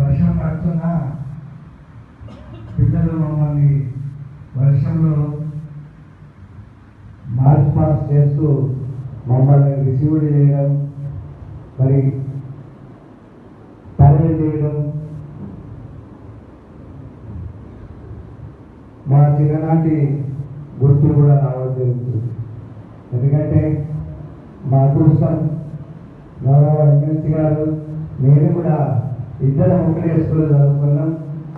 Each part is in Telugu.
వర్షం పడుతున్నా పిల్లలు మమ్మల్ని వర్షంలో మార్చ్ పాస్ చేస్తూ మమ్మల్ని రిసీవ్ చేయడం మరి పనులు చేయడం. మా చిన్ననాటి గుర్తు కూడా రావడం జరుగుతుంది. ఎందుకంటే మా అదృష్టం గౌరవ ఎమ్మెల్సీ గారు నేను కూడా ఇద్దరం ఒకటే స్కూల్లో చదువుకున్నాం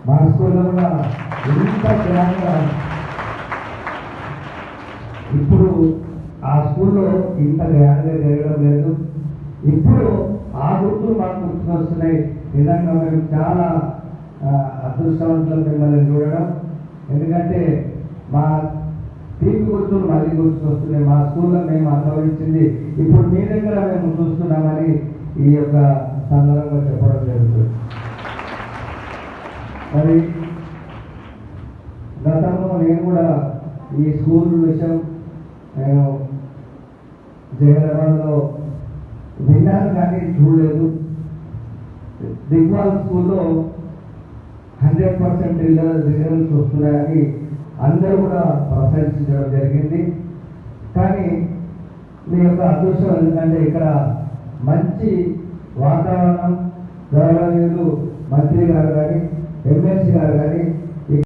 మా స్కూల్లో కూడా ఎంత ఘనంగా ఇప్పుడు ఆ స్కూల్లో ఇంత ఘనంగా జరగడం లేదు. ఇప్పుడు ఆ గుర్తులు మాకు గుర్తుకొస్తున్నాయి. నిజంగా మేము చాలా అదృష్టవంతులు మిమ్మల్ని చూడడం. ఎందుకంటే మా తీపి గుర్తులు మళ్ళీ గుర్తుకొస్తున్నాయి. మా స్కూల్లో మేము అనుభవించింది. ఇప్పుడు మీ దగ్గర మేము చూస్తున్నామని ఈ యొక్క సందర్భంగా చెప్పడం జరుగుతుంది. మరి గతంలో నేను కూడా ఈ స్కూల్ విషయం నేను జగన్లో విన్నాను కానీ చూడలేదు. దిగ్వాల్ స్కూల్లో హండ్రెడ్ పర్సెంట్ రిజల్ట్స్ వస్తున్నాయని అందరూ కూడా ప్రోత్సహించడం జరిగింది. కానీ మీ యొక్క అదృష్టం ఎందుకంటే ఇక్కడ మంచి వాతావరణం గౌరవనీయులు మంత్రి గారు కానీ ఎమ్మెల్సీ గారు కానీ